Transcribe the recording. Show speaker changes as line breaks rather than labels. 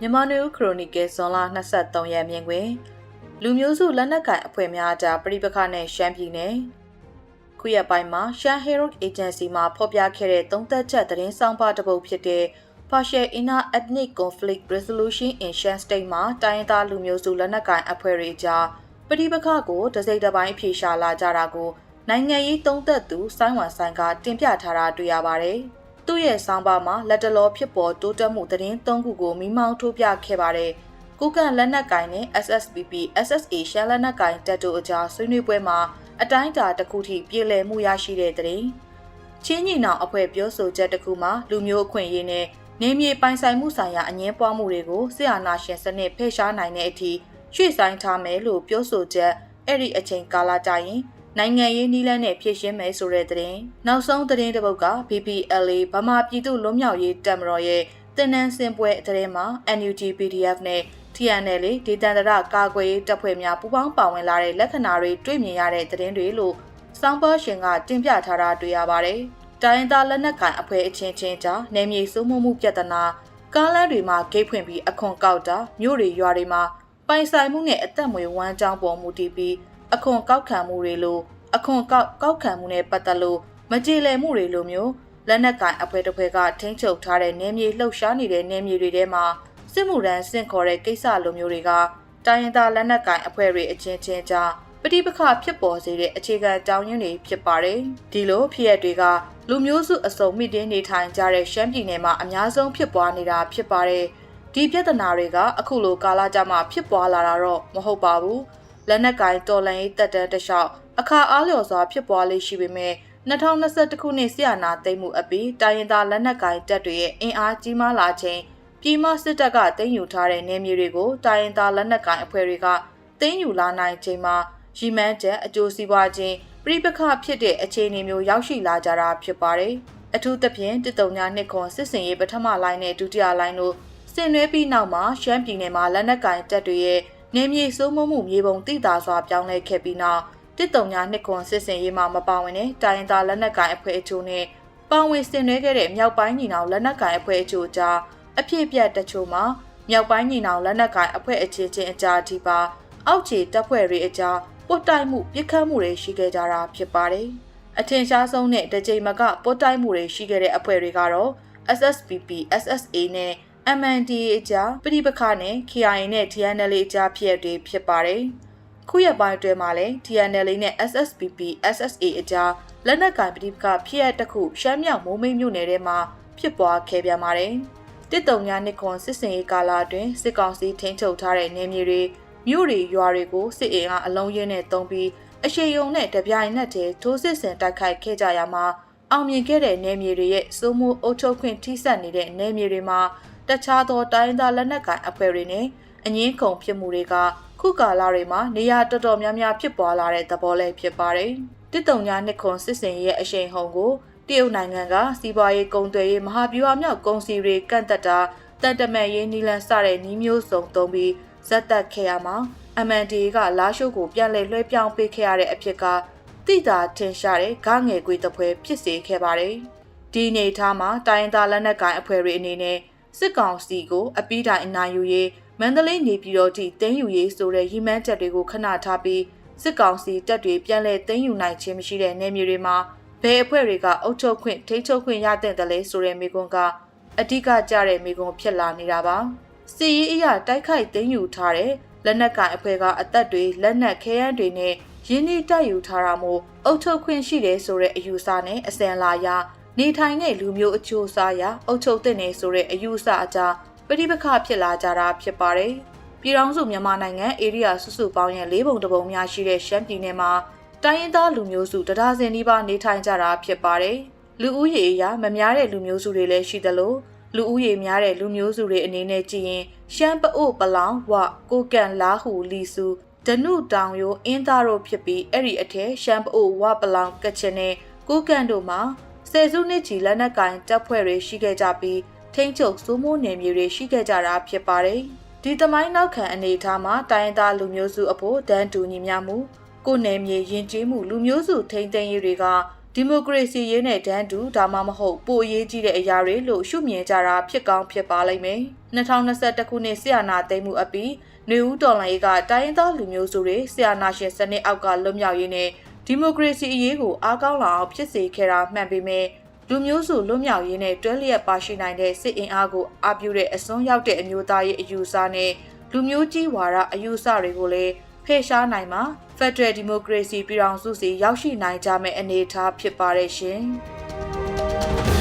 မြန်မာနယူးခရိုနီကယ်ဇွန်လ23ရက်မြင်တွင်လူမျိုးစုလက်နက်ကိုင်အဖွဲ့များကြားပြိပခနဲ့ရှမ်းပြည်နယ်ခုရက်ပိုင်းမှာရှမ်း Herald Agency မှဖော်ပြခဲ့တဲ့သုံးသက်ချက်သတင်းဆောင်ပါတစ်ပုဒ်ဖြစ်တဲ့ Partial Inner Ethnic Conflict Resolution in Shan State မှာတိုင်းရင်းသားလူမျိုးစုလက်နက်ကိုင်အဖွဲ့တွေကြားပဋိပက္ခကိုတစိမ့်တစ်ပိုင်းအဖြေရှာလာကြတာကိုနိုင်ငံရေးသုံးသက်သူစိုင်းဝမ်ဆိုင်ကတင်ပြထားတာတွေ့ရပါတယ်။ သူ့ရဲ့ဆောင်းပါးမှာလက်တလောဖြစ်ပေါ်တိုးတက်မှုသတင်းသုံးခုကိုမိမောင်းထိုးပြခဲ့ပါတယ်။ကုကန်လက်နက်ကင်နဲ့ SSPP SSA ရှမ်းလက်နက်ကင်တပ်တို့အကြားဆွေးနွေးပွဲမှာအတိုင်းအတာတစ်ခုထိပြည်လည်မှုရရှိတဲ့သတင်း။ချင်းညီနောင်အဖွဲ့ပြောဆိုချက်တစ်ခုမှာလူမျိုးအခွင့်အရေးနဲ့နေမြေပိုင်ဆိုင်မှုဆိုင်ရာအငင်းပွားမှုတွေကိုဆရာနာရှင်စနစ်ဖယ်ရှားနိုင်တဲ့အထိရွှေ့ဆိုင်ထားမယ်လို့ပြောဆိုချက်အဲ့ဒီအချိန်ကာလကြာရင် နိုင်ငံရေးနည်းလမ်းနဲ့ဖြည့်ရှင်းမယ်ဆိုတဲ့သတင်းနောက်ဆုံးသတင်းတစ်ပုဒ်က BPLA ဗမာပြည်သူ့လွတ်မြောက်ရေးတပ်မတော်ရဲ့တင်နန်းစင်ပွဲသတင်းမှာ NUG PDF နဲ့ TNL ဒေသန္တရကာကွယ်ရေးတပ်ဖွဲ့များပူးပေါင်းပါဝင်လာတဲ့လက္ခဏာတွေတွေ့မြင်ရတဲ့သတင်းတွေလို့စောင်းပါရှင်ကတင်ပြထားတာတွေ့ရပါတယ်။တိုင်းရင်းသားလက်နက်ကိုင်အဖွဲ့အချင်းချင်းကြားနယ်မြေစိုးမိုးမှုပြဿနာကားလမ်းတွေမှာဂိတ်ဖွင့်ပြီးအခွန်ကောက်တာမြို့တွေရွာတွေမှာပိုင်ဆိုင်မှုနဲ့အသက်မွေဝမ်းကြောင်းပေါ်မူတည်ပြီးအခွန်ကောက်ခံမှုတွေလို အခွန်ကောက်ကောက်ခံမှုနဲ့ပတ်သက်လို့မကြေလည်မှုတွေလိုမျိုးလက်နက်ကင်အဖွဲ့တစ်ဖွဲ့ကထိန်းချုပ်ထားတဲ့နေမြေလှုပ်ရှားနေတဲ့နေမြေတွေထဲမှာစစ်မှုထမ်းဆင့်ခေါ်တဲ့ကိစ္စလိုမျိုးတွေကတိုင်းရင်းသားလက်နက်ကင်အဖွဲ့တွေအချင်းချင်းကြားပဋိပက္ခဖြစ်ပေါ်စေတဲ့အခြေခံအကြောင်းရင်းတွေဖြစ်ပါတယ်။ဒီလိုဖြစ်ရပ်တွေကလူမျိုးစုအစုံမိတင်းနေထိုင်ကြတဲ့ရှမ်းပြည်နယ်မှာအများဆုံးဖြစ်ပွားနေတာဖြစ်ပါတယ်။ဒီပြဿနာတွေကအခုလိုကာလကြာမှဖြစ်ပွားလာတာတော့မဟုတ်ပါဘူး။လက်နက်ကင်တော်လန်ရေးတက်တန်းတလျှောက် အခါအားလျော်စွာဖြစ်ပွားလေးရှိပေမဲ့2021ခုနှစ်ဆီယနာသိမ်းမှုအပြီးတိုင်းရင်းသားလက်နက်ကိုင်တပ်တွေရဲ့အင်အားကြီးမားလာခြင်းပြည်မစစ်တပ်ကသိမ်းယူထားတဲ့နေမြေတွေကိုတိုင်းရင်းသားလက်နက်ကိုင်အဖွဲ့တွေကသိမ်းယူလာနိုင်ခြင်းမှာရီမန်းချက်အကျိုးစီးပွားခြင်းပြိပခဖြစ်တဲ့အခြေအနေမျိုးရောက်ရှိလာကြတာဖြစ်ပါတယ်။အထူးသဖြင့်တစ်တုံညာနှစ်ခွန်စစ်စင်ရေးပထမလိုင်းနဲ့ဒုတိယလိုင်းတို့ဆင်နွှဲပြီးနောက်မှာရှမ်းပြည်နယ်မှာလက်နက်ကင်တပ်တွေရဲ့နေမြေစိုးမိုးမှုမြေပုံတိတာစွာပြောင်းလဲခဲ့ပြီးနောက် တစ်တုံညာနှစ်ခွန်စစ်စင်ရေးမှာမပါဝင်တဲ့တိုင်းရင်းသားလက်နက်ကိုင်အဖွဲ့အချို့နဲ့ပါဝင်ဆင်နွှဲခဲ့တဲ့မြောက်ပိုင်းညီနောင်လက်နက်ကိုင်အဖွဲ့အချို့ကြားအဖြစ်အပျက်တချို့မှာမြောက်ပိုင်းညီနောင်လက်နက်ကိုင်အဖွဲ့အချင်းချင်းအကြားအထိပါအောက်ခြေတပ်ဖွဲ့တွေအကြားပုတ်တိုက်မှုပြစ်ခတ်မှုတွေရှိခဲ့ကြတာဖြစ်ပါတယ်။အထင်ရှားဆုံးနဲ့တကြိမ်မကပုတ်တိုက်မှုတွေရှိခဲ့တဲ့အဖွဲ့တွေကတော့ SSPP, SSA နဲ့ MNDA အကြားပြည်ပခနဲ့ KIA နဲ့ TNL အကြားဖြစ်ရတွေဖြစ်ပါတယ်။ ခုရက်ပိုင်းအတွင်းမှာလည်း TNL နဲ့ SSPP, SSA အကြားလက်နက်ကင်ပြည်ပခဖြစ်ရတစ်ခုရှမ်းမြောက်မိုးမိတ်မြို့နယ်ထဲမှာဖြစ်ပွားခဲ့ပြန်ပါတယ်။တစ်တုံညာနှစ်ခွန်စစ်စင်ရေးကာလအတွင်းစစ်ကောင်စီထိန်းချုပ်ထားတဲ့နေမြေတွေမြို့တွေရွာတွေကိုစစ်အင်အားအလုံးရင်းနဲ့တုံးပြီးအရှိယုံနဲ့တပြိုင်နက်တည်းထိုးစစ်ဆင်တိုက်ခိုက်ခဲ့ကြရမှာအောင်မြင်ခဲ့တဲ့နယ်မြေတွေရဲ့စိုးမိုးအုပ်ချုပ်ခွင့်ထိစပ်နေတဲ့နယ်မြေတွေမှာတခြားသောတိုင်းသားလက်နက်ကိုင်အဖွဲ့တွေနဲ့အငင်းခုန်ဖြစ်မှုတွေက ခုကာလတွေမှာနေရာတော်တော်များများဖြစ်ပွားလာတဲ့သဘောလေးဖြစ်ပါတယ်။တစ်တုံညာနှစ်ခွန်စစ်စင်ရဲ့အရှိန်ဟုန်ကိုတရုတ်နိုင်ငံကစီးပွားရေးကုန်သွယ်ရေးမဟာဗျူဟာမြောက်ကုန်စည်တွေကန့်သက်တာတန်တမန်ရေးနီလန်စတဲ့နှီးမျိုးစုံသုံးပြီးဇက်တက်ခဲ့ရမှာ MND ကလာရှုပ်ကိုပြန်လည်လွှဲပြောင်းပေးခဲ့ရတဲ့အဖြစ်ကတိတာထင်ရှားတဲ့ဂငယ်ကွေတပွဲဖြစ်စေခဲ့ပါတယ်။ဒီနေထားမှာတိုင်းသားလက်နက်ကိုင်အဖွဲ့တွေအနေနဲ့စစ်ကောင်စီကိုအပိတိုင်အနိုင်ယူရေး မန္တလေးနေပြည်တော်ထိတင်းယူရေးဆိုတဲ့ရည်မှန်းချက်တွေကိုခဏထားပြီးစစ်ကောင်စီတပ်တွေပြန်လည်တင်းယူနိုင်ခြင်းမရှိတဲ့နေမြေတွေမှာဘယ်အဖွဲ့တွေကအုပ်ချုပ်ခွင့်ထိန်းချုပ်ခွင့်ရတဲ့တလဲဆိုတဲ့မိကွန်းကအဓိကကြတဲ့မိကွန်းဖြစ်လာနေတာပါစီရေးအရာတိုက်ခိုက်သိမ်းယူထားတဲ့လက်နက်ကင်အဖွဲ့ကအသက်တွေလက်နက်ခဲယမ်းတွေနဲ့ရင်းနှီးတိုက်ယူထားတာမို့အုပ်ချုပ်ခွင့်ရှိတယ်ဆိုတဲ့အယူဆနဲ့အစင်လာရနေထိုင်တဲ့လူမျိုးအချို့စားရအုပ်ချုပ်တဲ့နေဆိုတဲ့အယူဆအကြား ပဋိပက္ခဖြစ်လာကြတာဖြစ်ပါတယ်။ပြည်ထောင်စုမြန်မာနိုင်ငံဧရိယာစုစုပေါင်းရဲ့လေးပုံတစ်ပုံများရှိတဲ့ရှမ်းပြည်နယ်မှာတိုင်းရင်းသားလူမျိုးစုတဒါဇင်နီးပါးနေထိုင်ကြတာဖြစ်ပါတယ်။လူဦးရေအရမများတဲ့လူမျိုးစုတွေလည်းရှိသလိုလူဦးရေများတဲ့လူမျိုးစုတွေအနေနဲ့ကြည့်ရင်ရှမ်းပအို့ပလောင်ဝကိုကန်လာဟူလီစုဒနုတောင်ရိုအင်းသားတို့ဖြစ်ပြီးအဲ့ဒီအထက်ရှမ်းပအို့ဝပလောင်ကချင်နဲ့ကိုကန်တို့မှာဆယ်စုနှစ်ကြီးလက်နက်ကင်တပ်ဖွဲ့တွေရှိခဲ့ကြပြီး ထိန်းချုပ်စိုးမိုးနယ်မြေတွေရှိခဲ့ကြတာဖြစ်ပါတယ်။ဒီသမိုင်းနောက်ခံအနေအထားမှာတိုင်းသားလူမျိုးစုအဖို့ဒန်းတူညီမျှမှုကိုနယ်မြေယဉ်ကျေးမှုလူမျိုးစုထိန်းသိမ်းရေးတွေကဒီမိုကရေစီရေးနဲ့တန်းတူဒါမှမဟုတ်ပိုအရေးကြီးတဲ့အရာတွေလို့ရှုမြင်ကြတာဖြစ်ကောင်းဖြစ်ပါလိမ့်မယ်2021ခုနှစ်ဆီယနာသိမ်းမှုအပြီးနေဦးတော်လှန်ရေးကတိုင်းရင်းသားလူမျိုးစုတွေဆီယနာရှင်စနစ်အောက်ကလွတ်မြောက်ရေးနဲ့ဒီမိုကရေစီအရေးကိုအားကောင်းလာအောင်ဖြစ်စေခဲ့တာမှန်ပေမဲ့ လူမျိုးစုလွတ်မြောက်ရေးနဲ့တွဲလျက်ပါရှိနိုင်တဲ့စစ်အင်အားကိုအပြုတဲ့အစွန်းရောက်တဲ့အမျိုးသားရေးအယူအဆနဲ့လူမျိုးကြီးဝါဒအယူအဆတွေကိုလည်းဖယ်ရှားနိုင်မှာ Federal Democracy ပြည်ထောင်စုစီရောက်ရှိနိုင်ကြမယ့်အနေအထားဖြစ်ပါတယ်ရှင်။